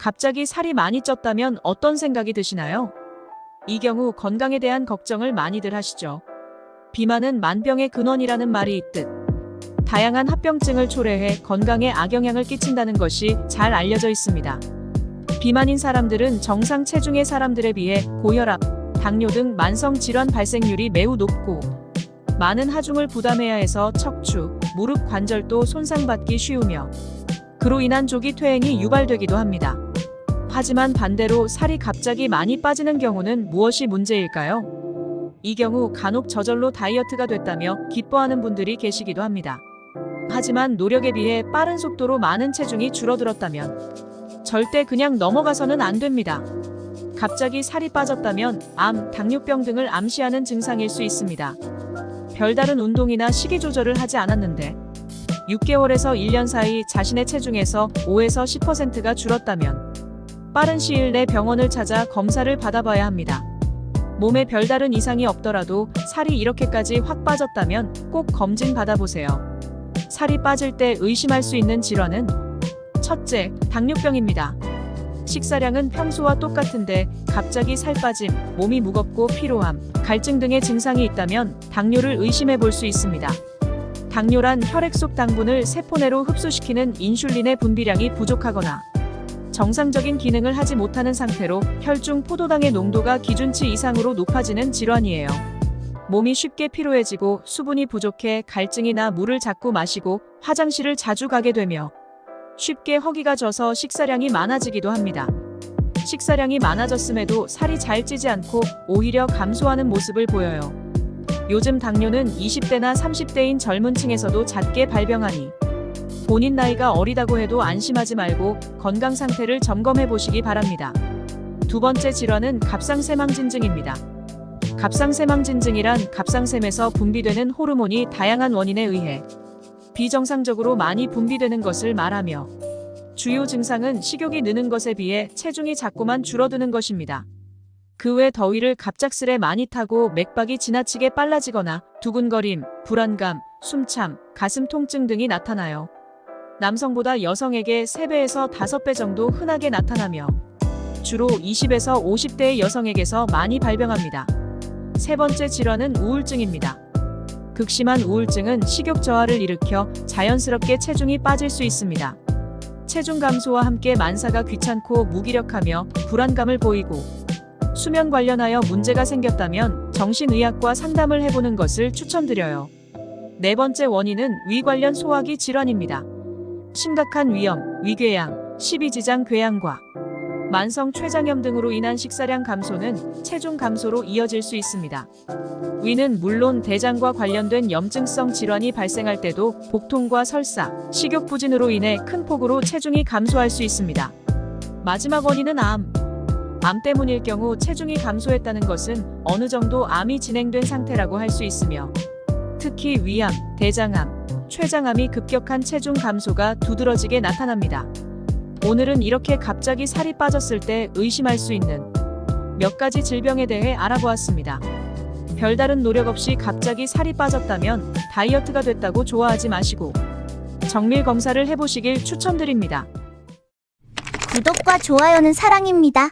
갑자기 살이 많이 쪘다면 어떤 생각이 드시나요? 이 경우 건강에 대한 걱정을 많이들 하시죠. 비만은 만병의 근원이라는 말이 있듯 다양한 합병증을 초래해 건강에 악영향을 끼친다는 것이 잘 알려져 있습니다. 비만인 사람들은 정상 체중의 사람들에 비해 고혈압, 당뇨 등 만성 질환 발생률이 매우 높고 많은 하중을 부담해야 해서 척추, 무릎 관절도 손상받기 쉬우며 그로 인한 조기 퇴행이 유발되기도 합니다. 하지만 반대로 살이 갑자기 많이 빠지는 경우는 무엇이 문제일까요? 이 경우 간혹 저절로 다이어트가 됐다며 기뻐하는 분들이 계시기도 합니다. 하지만 노력에 비해 빠른 속도로 많은 체중이 줄어들었다면 절대 그냥 넘어가서는 안 됩니다. 갑자기 살이 빠졌다면 암, 당뇨병 등을 암시하는 증상일 수 있습니다. 별다른 운동이나 식이 조절을 하지 않았는데 6개월에서 1년 사이 자신의 체중에서 5에서 10%가 줄었다면 빠른 시일 내 병원을 찾아 검사를 받아봐야 합니다. 몸에 별다른 이상이 없더라도 살이 이렇게까지 확 빠졌다면 꼭 검진 받아보세요. 살이 빠질 때 의심할 수 있는 질환은 첫째, 당뇨병입니다. 식사량은 평소와 똑같은데 갑자기 살 빠짐, 몸이 무겁고 피로함, 갈증 등의 증상이 있다면 당뇨를 의심해 볼 수 있습니다. 당뇨란 혈액 속 당분을 세포내로 흡수시키는 인슐린의 분비량이 부족하거나 정상적인 기능을 하지 못하는 상태로 혈중 포도당의 농도가 기준치 이상으로 높아지는 질환이에요. 몸이 쉽게 피로해지고 수분이 부족해 갈증이나 물을 자꾸 마시고 화장실을 자주 가게 되며 쉽게 허기가 져서 식사량이 많아지기도 합니다. 식사량이 많아졌음에도 살이 잘 찌지 않고 오히려 감소하는 모습을 보여요. 요즘 당뇨는 20대나 30대인 젊은 층에서도 잦게 발병하니 본인 나이가 어리다고 해도 안심하지 말고 건강 상태를 점검해 보시기 바랍니다. 두 번째 질환은 갑상세망진증입니다. 갑상세망진증이란 갑상샘에서 분비되는 호르몬이 다양한 원인에 의해 비정상적으로 많이 분비되는 것을 말하며 주요 증상은 식욕이 느는 것에 비해 체중이 자꾸만 줄어드는 것입니다. 그 외 더위를 갑작스레 많이 타고 맥박이 지나치게 빨라지거나 두근거림, 불안감, 숨참, 가슴 통증 등이 나타나요. 남성보다 여성에게 3배에서 5배 정도 흔하게 나타나며 주로 20에서 50대의 여성에게서 많이 발병합니다. 세 번째 질환은 우울증입니다. 극심한 우울증은 식욕 저하를 일으켜 자연스럽게 체중이 빠질 수 있습니다. 체중 감소와 함께 만사가 귀찮고 무기력하며 불안감을 보이고 수면 관련하여 문제가 생겼다면 정신의학과 상담을 해보는 것을 추천드려요. 네 번째 원인은 위 관련 소화기 질환입니다. 심각한 위염, 위궤양, 십이지장 궤양과 만성 췌장염 등으로 인한 식사량 감소는 체중 감소로 이어질 수 있습니다. 위는 물론 대장과 관련된 염증성 질환이 발생할 때도 복통과 설사, 식욕 부진으로 인해 큰 폭으로 체중이 감소할 수 있습니다. 마지막 원인은 암. 암 때문일 경우 체중이 감소했다는 것은 어느 정도 암이 진행된 상태라고 할 수 있으며 특히 위암, 대장암, 췌장암이 급격한 체중 감소가 두드러지게 나타납니다. 오늘은 이렇게 갑자기 살이 빠졌을 때 의심할 수 있는 몇 가지 질병에 대해 알아보았습니다. 별다른 노력 없이 갑자기 살이 빠졌다면 다이어트가 됐다고 좋아하지 마시고 정밀 검사를 해보시길 추천드립니다. 구독과 좋아요는 사랑입니다.